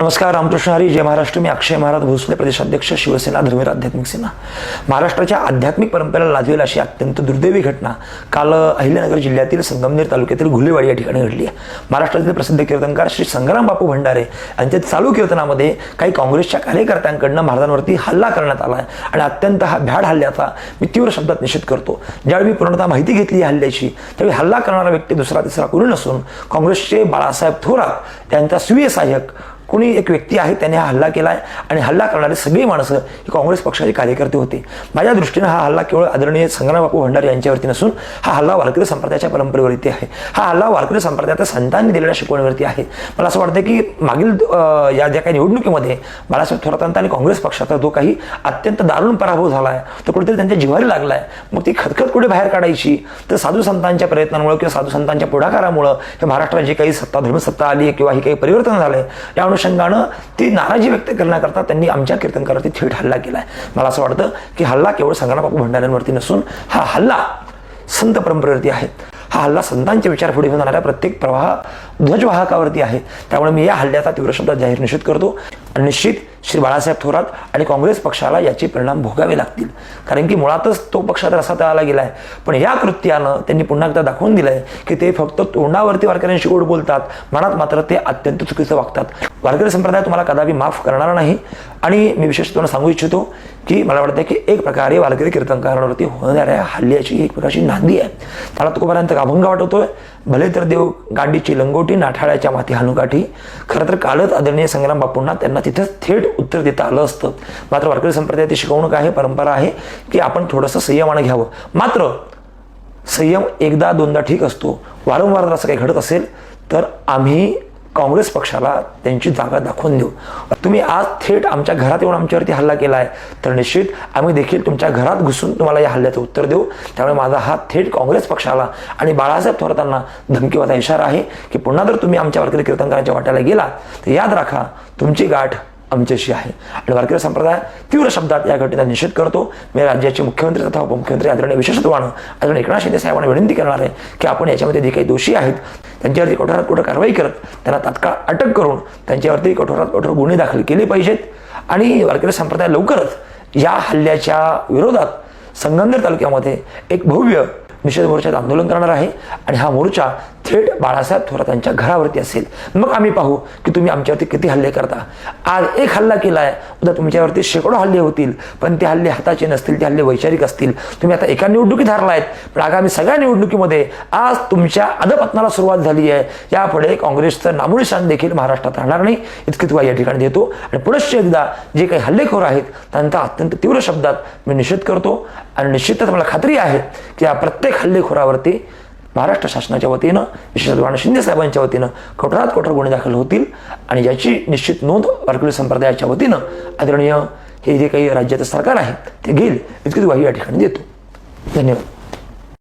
नमस्कार रामकृष्ण हरी. जय महाराष्ट्र. मी अक्षय महाराज भोसले प्रदेशाध्यक्ष शिवसेना धर्मवीर आध्यात्मिक सेना. महाराष्ट्राच्या आध्यात्मिक परंपरेला लाजवेल अशी अत्यंत दुर्दैवी घटना काल अहिल्यानगर जिल्ह्यातील संगमनेर तालुक्यातील घुलेवाडी या ठिकाणी घडली आहे. महाराष्ट्रातील प्रसिद्ध कीर्तनकार श्री संग्राम बापू भंडारे यांच्या चालू कीर्तनामध्ये काही काँग्रेसच्या कार्यकर्त्यांकडनं महाराजांवरती हल्ला करण्यात आला आहे आणि अत्यंत हा भ्याड हल्ल्याचा मी तीव्र शब्दात निषेध करतो. ज्यावेळी मी पूर्णतः माहिती घेतली या हल्ल्याची त्यावेळी हल्ला करणारा व्यक्ती दुसरा तिसरा कोणी नसून काँग्रेसचे बाळासाहेब थोरात यांचा स्वीय सहाय्यक कोणी एक व्यक्ती आहे त्याने हा हल्ला केला आहे आणि हल्ला करणारे सगळी माणसं ही काँग्रेस पक्षाचे कार्यकर्ते होते. माझ्या दृष्टीनं हा हल्ला केवळ आदरणीय संग्रामबापू भंडारे यांच्यावरती नसून हा हल्ला वारकरी संप्रदायाच्या परंपरेवरती आहे. हा हल्ला वारकरी संप्रदायाच्या संतांनी दिलेल्या शिकवणीवरती आहे. मला असं वाटतं की मागील या ज्या काही निवडणुकीमध्ये बाळासाहेब थोरातांचा आणि काँग्रेस पक्षाचा जो काही अत्यंत दारुण पराभव झाला आहे तो कुठेतरी त्यांच्या जिव्हारी लागला आहे मग ती खतखत कुठे बाहेर काढायची? तर साधू संतांच्या प्रयत्नांमुळे किंवा साधू संतांच्या पुढाकारामुळं हे महाराष्ट्रात जी काही सत्ता धर्मसत्ता आली किंवा ही काही परिवर्तन झालं आहे या अनुषंगानं ती नाराजी व्यक्त करण्याकरता त्यांनी आमच्या कीर्तनकारावरती थेट हल्ला केला आहे मला असं वाटतं की हल्ला केवळ संग्रामबापू भंडाऱ्यांवरती नसून हा हल्ला संत परंपरेवरती आहे. हा हल्ला संतांचे विचार पुढे घेऊन जाणाऱ्या प्रत्येक प्रवाह ध्वजवाहकावरती आहे. त्यामुळे मी या हल्ल्याचा तीव्र शब्दात जाहीर निषेध करतो. आणि निश्चित श्री बाळासाहेब थोरात आणि काँग्रेस पक्षाला याचे परिणाम भोगावे लागतील. कारण की मुळातच तो पक्षात रसा तळाला गेला आहे पण या कृत्यानं त्यांनी पुन्हा एकदा दाखवून दिलं आहे की ते फक्त तोंडावरती वारकऱ्यांशी गोड बोलतात मनात मात्र ते अत्यंत चुकीचं वागतात. वारकरी संप्रदाय तुम्हाला कदापि माफ करणार नाही. आणि मी विशेष तुम्हाला सांगू इच्छितो की मला वाटतं की एक प्रकारे वारकरी कीर्तनकारांवरती होणाऱ्या हल्ल्याची एक प्रकारची नांदी आहे. त्याला तुकोपर्यंत अभंग वाटवतोय भले तर देव गांडीची लंगोटी नाठाळ्याच्या माती हानुकाठी खरं तर कालच आदरणीय संग्राम बापूंना त्यांना तिथंच थेट उत्तर देता आलं असतं. मात्र वारकरी संप्रदायाची शिकवणूक आहे परंपरा आहे की आपण थोडंसं संयमानं घ्यावं. मात्र संयम एकदा दोनदा ठीक असतो. वारंवार जर असं काही घडत असेल तर आम्ही काँग्रेस पक्षाला त्यांची जागा दाखवून देऊ. तुम्ही आज थेट आमच्या घरात येऊन आमच्यावरती हल्ला केला आहे तर निश्चित आम्ही देखील तुमच्या घरात घुसून तुम्हाला या हल्ल्याचं उत्तर देऊ. त्यामुळे माझा हा थेट काँग्रेस पक्षाला आणि बाळासाहेब थोरातांना धमकीवाचा इशारा आहे की पुन्हा जर तुम्ही आमच्या वारकरी कीर्तनकारांच्या वाट्याला गेला तर याद राखा तुमची गाठ आमच्याशी आहे. आणि वारकरी संप्रदाय तीव्र शब्दात या घटनेचा निषेध करतो. मी राज्याचे मुख्यमंत्री तथा उपमुख्यमंत्री आदरणीय विशेषत्वानं आदरणीय एकनाथ शिंदे साहेबांना विनंती करणार आहे की आपण याच्यामध्ये जे काही दोषी आहेत त्यांच्यावरती कठोरात कठोर कारवाई करत त्यांना तात्काळ अटक करून त्यांच्यावरती कठोरात कठोर गुन्हे दाखल केले पाहिजेत. आणि वारकरी संप्रदाय लवकरच या हल्ल्याच्या विरोधात संगमनेर तालुक्यामध्ये एक भव्य निषेध मोर्चात आंदोलन करणार आहे. आणि हा मोर्चा थेट बाळासाहेब थोरातांच्या घरावरती असेल. मग आम्ही पाहू की तुम्ही आमच्यावरती किती हल्ले करता. आज एक हल्ला केला आहे उद्या तुमच्यावरती शेकडो हल्ले होतील पण ते हल्ले हाताचे नसतील ते हल्ले वैचारिक असतील. तुम्ही आता एका निवडणुकीत हारला आहेत पण आगामी सगळ्या निवडणुकीमध्ये आज तुमच्या अधपतनाला सुरुवात झाली आहे. यापुढे काँग्रेसचं नामोनिशान देखील महाराष्ट्रात राहणार नाही. इतकी तुला या ठिकाणी देतो. आणि पुनश्च एकदा जे काही हल्लेखोर आहेत त्यांचा अत्यंत तीव्र शब्दात मी निषेध करतो. आणि निश्चितच मला खात्री आहे की या प्रत्येक हल्लेखोरावरती महाराष्ट्र शासनाच्या वतीनं विशेषतः शिंदे साहेबांच्या वतीनं कठोरात कठोर गुन्हे दाखल होतील आणि याची निश्चित नोंद वारकरी संप्रदायाच्या वतीनं आदरणीय हे जे काही राज्याचं सरकार आहे ते घेईल. इतकी ग्वाही या ठिकाणी देतो. धन्यवाद.